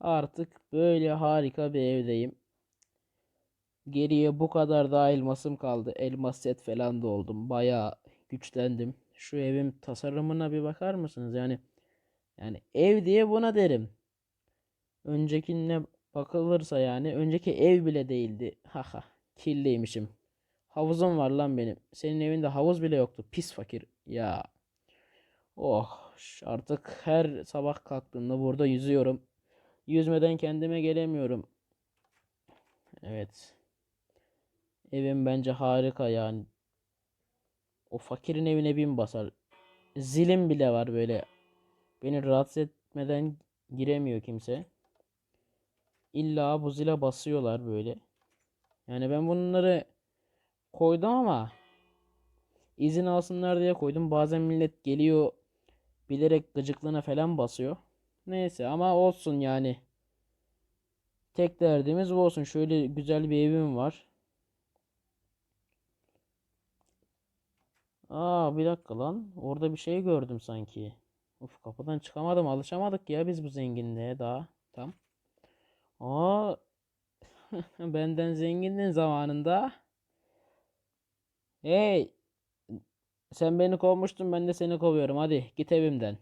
Artık böyle harika bir evdeyim. Geriye bu kadar da elmasım kaldı. Elmas set falan da oldum. Bayağı güçlendim. Şu evin tasarımına bir bakar mısınız? Yani yani ev diye buna derim. Öncekine bakılırsa yani önceki ev bile değildi. Haha kirliymişim. Havuzum var lan benim. Senin evinde havuz bile yoktu. Pis fakir. Ya. Oh artık her sabah kalktığımda burada yüzüyorum. Yüzmeden kendime gelemiyorum. Evet. Evim bence harika yani. O fakirin evine bin basar. Zilim bile var böyle. Beni rahatsız etmeden giremiyor kimse. İlla bu zile basıyorlar böyle. Yani ben bunları koydum ama izin alsınlar diye koydum. Bazen millet geliyor bilerek gıcıklığına falan basıyor. Neyse ama olsun yani. Tek derdimiz bu olsun. Şöyle güzel bir evim var. Aa bir dakika lan. Orada bir şey gördüm sanki. Uf kapıdan çıkamadım. Alışamadık ya biz bu zenginliğe daha. Tam. Aa benden zengindin zamanında. Hey sen beni kovmuştun ben de seni kovuyorum. Hadi git evimden.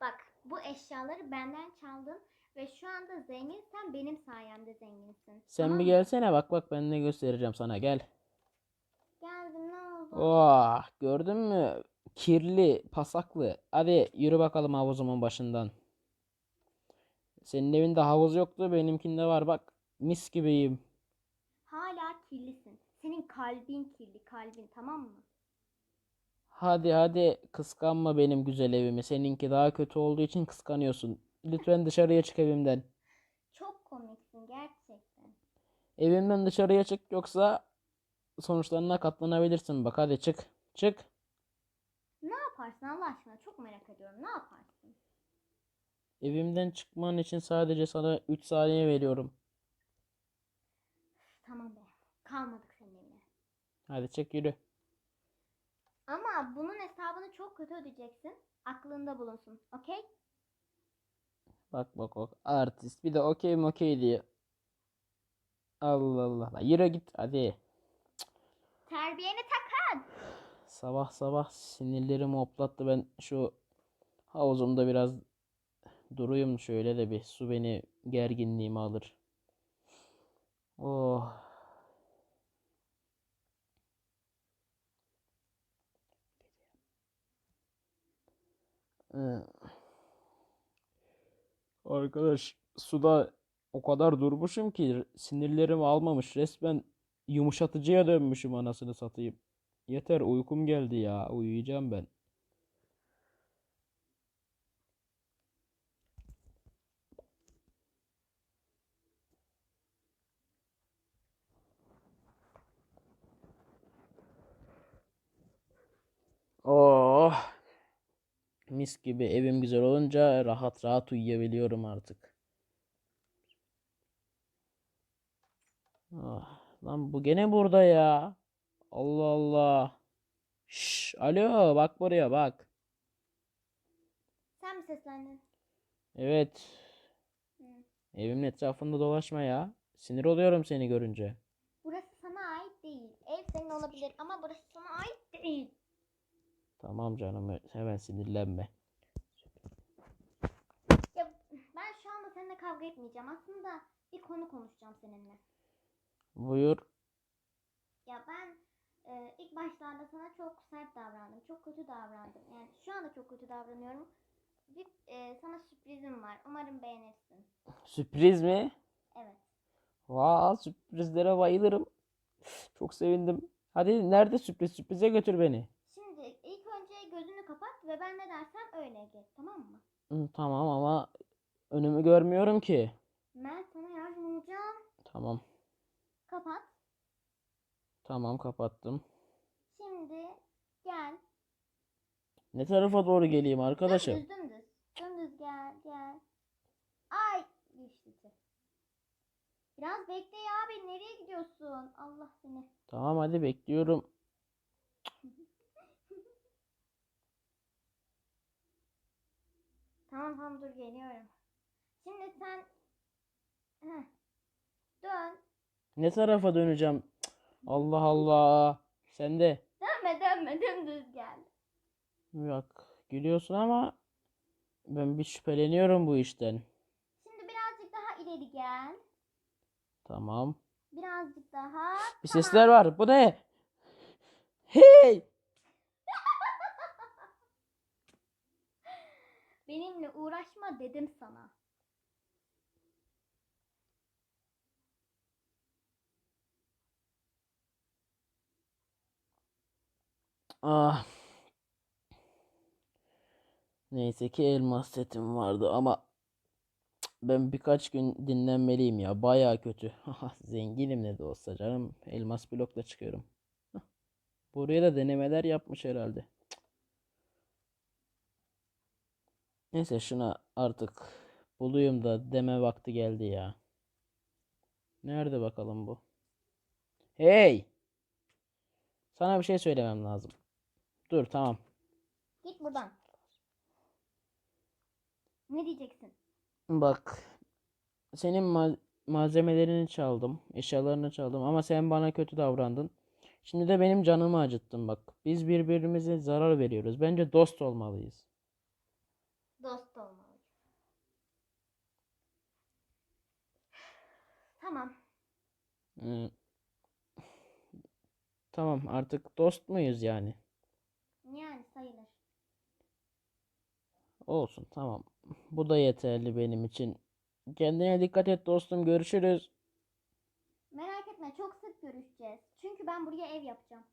Bak bu eşyaları benden çaldın ve şu anda zenginsen benim sayemde zenginsin. Sen Tamam bir gelsene bak bak ben ne göstereceğim sana gel. Geldim ne oldu? Oh gördün mü? Kirli, pasaklı. Hadi yürü bakalım havuzumun başından. Senin evinde havuz yoktu, benimkinde var bak. Mis gibiyim. Hala kirlisin. Senin kalbin kirli kalbin tamam mı? Hadi hadi kıskanma benim güzel evimi. Seninki daha kötü olduğu için kıskanıyorsun. Lütfen dışarıya çık evimden. Çok komiksin gerçekten. Evimden dışarıya çık yoksa sonuçlarına katlanabilirsin. Bak hadi çık. Çık. Ne yaparsın Allah aşkına çok merak ediyorum. Ne yaparsın? Evimden çıkman için sadece sana 3 saniye veriyorum. Tamam be. Kalmadık senin evine. Hadi çık yürü. Ama bunun hesabını çok kötü ödeyeceksin. Aklında bulunsun. Okey? Bak bak bak artist bir de okey okey diyor. Allah Allah. Yürü git hadi. Terbiyeni takın. Sabah sabah sinirlerimi hoplattı. Ben şu havuzumda biraz duruyum şöyle de bir su beni gerginliğimi alır. Oh. Ee, Arkadaş suda o kadar durmuşum ki sinirlerim almamış. Resmen yumuşatıcıya dönmüşüm anasını satayım. Yeter uykum geldi ya. Uyuyacağım ben. Oh. Mis gibi evim güzel olunca rahat rahat uyuyabiliyorum artık. Ah, lan bu gene burada ya. Allah Allah. Şş, alo bak buraya bak. Sen mi seslendin? Evet. Hı. Evimin etrafında dolaşma ya. Sinir oluyorum seni görünce. Burası sana ait değil. Ev senin olabilir ama burası sana ait değil. Tamam canım hemen sinirlenme. Ya ben şu anda seninle kavga etmeyeceğim. Aslında bir konu konuşacağım seninle. Buyur. Ya ben e, ilk başlarda sana çok sert davrandım. Çok kötü davrandım. Yani şu anda çok kötü davranıyorum. Bir e, sana sürprizim var. Umarım beğenirsin. Sürpriz mi? Evet. Vaa sürprizlere bayılırım. Çok sevindim. Hadi nerede sürpriz? Sürprize götür beni. Şimdi ilk önce gözünü kapat ve ben ne dersem öyle git. Tamam mı? Hı, Tamam ama önümü görmüyorum ki. Ben sana yardım olacağım. Tamam. Kapat. Tamam kapattım. Şimdi gel. Ne tarafa doğru geleyim arkadaşım? Dümdüz dümdüz. Dümdüz gel gel. Ay geçti. Biraz bekle ya abi nereye gidiyorsun? Allah seni. Tamam hadi bekliyorum. Tamam tamam dur geliyorum. Şimdi sen Heh. dön. Ne tarafa döneceğim? Cık, Allah Allah. Sen de. Dönme dönme dümdüz gel. Yok. Gülüyorsun ama ben bir şüpheleniyorum bu işten. Şimdi birazcık daha ileri gel. Tamam. Birazcık daha. Bir sesler var. Bu ne? Hey! Benimle uğraşma dedim sana. Ah. Neyse ki elmas setim vardı ama ben birkaç gün dinlenmeliyim ya. Baya kötü. Zenginim ne de olsa canım. Elmas blokla çıkıyorum. Buraya da denemeler yapmış herhalde. Cık. Neyse şuna artık bulayım da deme vakti geldi ya. Nerede bakalım bu? Hey! Sana bir şey söylemem lazım. Dur tamam. Git buradan. Ne diyeceksin? Bak senin ma- malzemelerini çaldım, eşyalarını çaldım ama sen bana kötü davrandın. Şimdi de benim canımı acıttın bak. Biz birbirimize zarar veriyoruz. Bence dost olmalıyız. Dost olmalı. Tamam. Ee, tamam artık dost muyuz yani? Yani sayılır. Olsun tamam. Bu da yeterli benim için. Kendine dikkat et dostum. Görüşürüz. Merak etme çok sık görüşeceğiz. Çünkü ben buraya ev yapacağım.